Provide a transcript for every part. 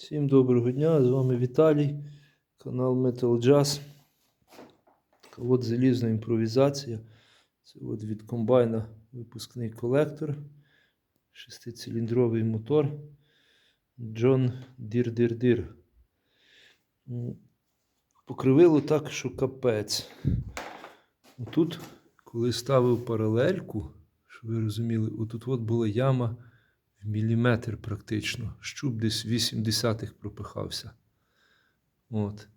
Всім доброго дня, з вами Віталій, канал Metal Jazz. От залізна імпровізація. Це от від комбайна випускний колектор, шестициліндровий мотор John Deere Deere Deere. Покривило так, що капець. Тут, коли ставив паралельку, щоб ви розуміли, отут от була яма в міліметр практично. Щуп десь 8 десятих пропихався. От.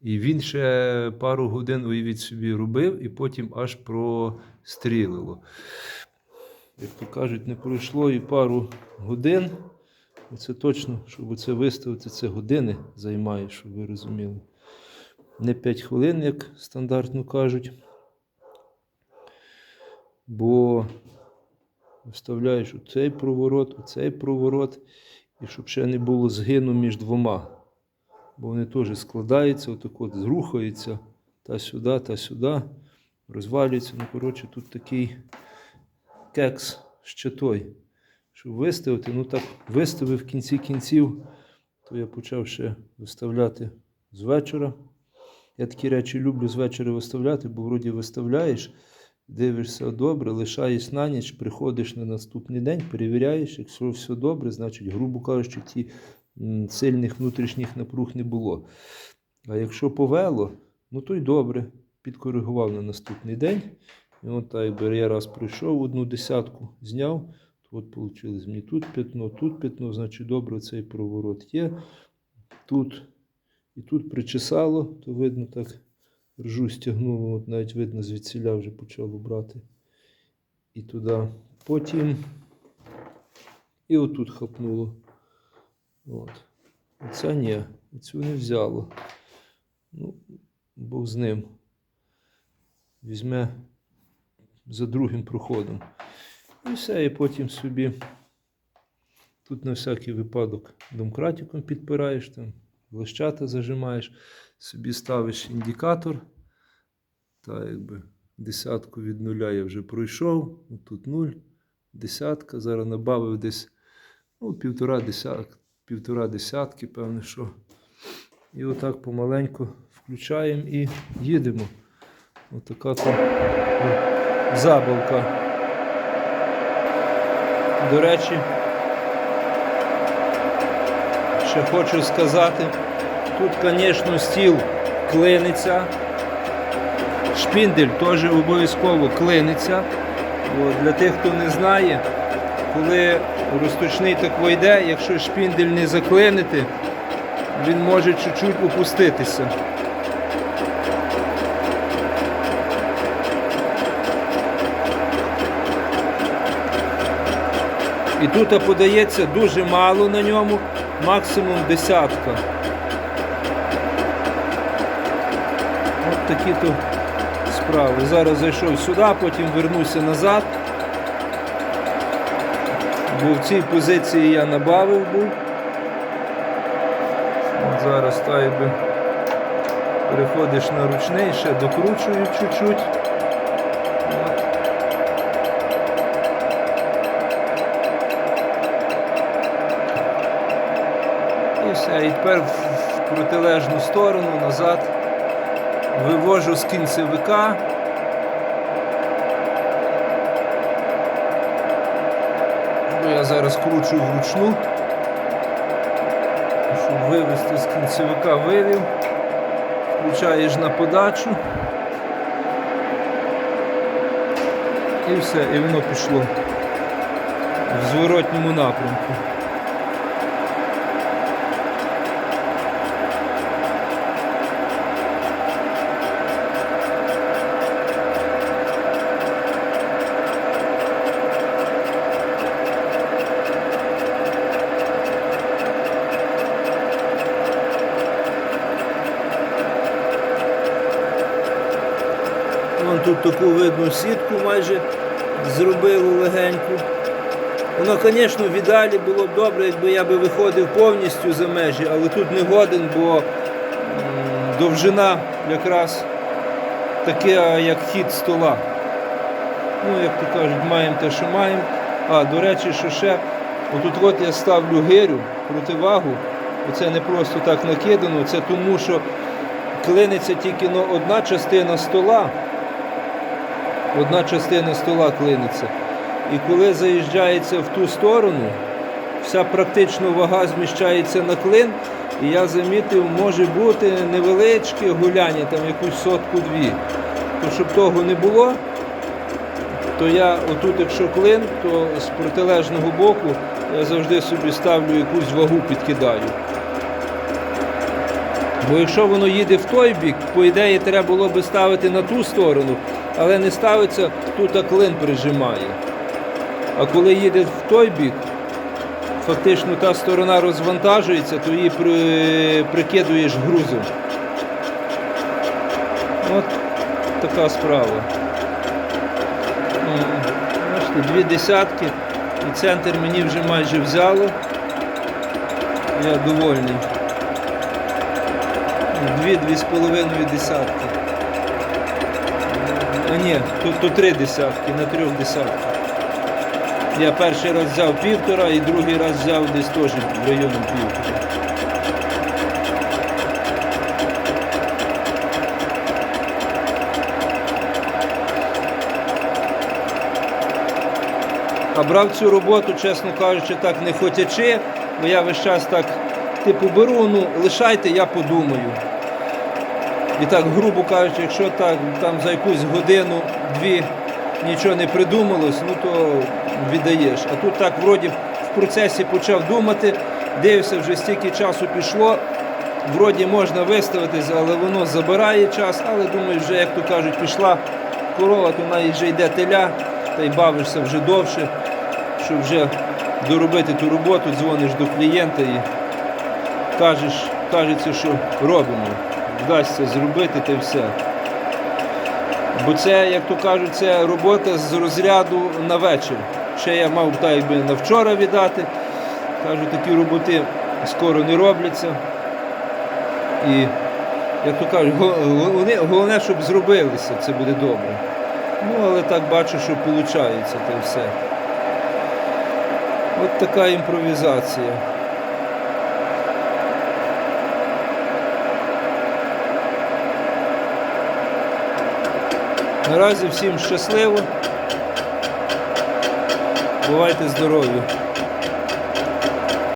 І він ще пару годин, уявіть собі, робив, і потім аж прострілило. Як то кажуть, не пройшло і пару годин. Це точно, щоб це виставити, це години займає, щоб ви розуміли. Не 5 хвилин, як стандартно кажуть. Бо вставляєш у цей проворот, у цей проворот, і щоб ще не було згину між двома. Бо вони теж складаються, отак от зрухаються та сюди, та сюди, розвалюються. Ну, коротше, тут такий кекс ще той. Щоб виставити, ну так виставив в кінці кінців, то я почав ще виставляти з вечора. Я такі речі люблю з вечора виставляти, бо вроді виставляєш, дивишся добре, лишаєш на ніч, приходиш на наступний день, перевіряєш, якщо все добре, значить, грубо кажучи, ті сильних внутрішніх напруг не було. А якщо повело, ну то й добре, підкоригував на наступний день. І от так, якби я раз прийшов, одну десятку зняв, то от вийшло мені тут п'ятно, тут п'ятно, значить добре, цей проворот є. Тут і тут причесало, то видно так ржу стягнуло, от навіть видно звідсіля вже почало брати. І туди. Потім і отут хапнуло. От. Оце ні, цю не взяло. Ну, Бог з ним. Візьме за другим проходом. І все, і потім собі тут на всякий випадок домкратиком підпираєш, там, лещата зажимаєш, собі ставиш індикатор. Та якби десятку від нуля я вже пройшов, тут нуль, десятка, зараз набавив десь ну, півтора, десятки, півтора десятки, певне, що. І отак помаленьку включаємо і їдемо. Отака там забавка. До речі, ще хочу сказати, тут, звісно, стіл клиниться. Шпіндель теж обов'язково клиниться. От, для тих, хто не знає, коли розточний так йде, якщо шпіндель не заклинити, він може чуть-чуть опуститися. І тут подається дуже мало на ньому, максимум десятка. От такі то справи. Зараз зайшов сюди, потім вернуся назад. Бо в цій позиції я набавив був. От зараз та якби переходиш на ручний, ще докручую чуть-чуть. І тепер в протилежну сторону, назад. Вивожу з кінцевика. Я зараз кручу вручну. Щоб вивести з кінцевика вивів. Включаєш на подачу. І все, і воно пішло в зворотньому напрямку. Вон тут таку видну сітку майже зробили легеньку. Воно, звісно, в ідеалі було б добре, якби я би виходив повністю за межі, але тут не годен, бо довжина якраз така, як хід стола. Ну, як то кажуть, маємо те, що маємо. А, до речі, що ще, отут от я ставлю гирю, противагу, Оце не просто так накидано, це тому, що клиниться тільки ну, одна частина стола. Одна частина стола клиниться. І коли заїжджається в ту сторону, вся практично вага зміщається на клин. І я замітив, може бути невеличке гуляння, там якусь сотку-дві. То щоб того не було, то я отут, якщо клин, то з протилежного боку я завжди собі ставлю якусь вагу, підкидаю. Бо якщо воно їде в той бік, по ідеї треба було би ставити на ту сторону, але не ставиться, тут клин прижимає. А коли їде в той бік, фактично та сторона розвантажується, то її при... прикидуєш грузом. От така справа. Бачите, дві десятки, і центр мені вже майже взяло. Я довольний. Дві-дві з половиною десятки. А ні, тут то три десятки, на трьох десятках. Я перший раз взяв півтора і другий раз взяв десь теж в районі півтора. А брав цю роботу, чесно кажучи, так не хотячи, бо я весь час так, типу, беру, ну лишайте, я подумаю. І так, грубо кажучи, якщо так там за якусь годину-дві нічого не придумалось, ну то віддаєш. А тут так вроді в процесі почав думати, дивився, вже стільки часу пішло, вроді можна виставитись, але воно забирає час, але думаю, вже, як то кажуть, пішла корова, то вона вже йде теля, та й бавишся вже довше, щоб вже доробити ту роботу, дзвониш до клієнта і кажеш, кажеться, що робимо. Вдасться зробити й все. Бо це, як то кажуть, це робота з розряду на вечір. Ще я мав так якби на вчора віддати. Кажу, такі роботи скоро не робляться. І, як то кажуть, головне, щоб зробилися, це буде добре. Ну, але так бачу, що виходить, й все. От така імпровізація. Наразі всім щасливо. Бувайте здорові!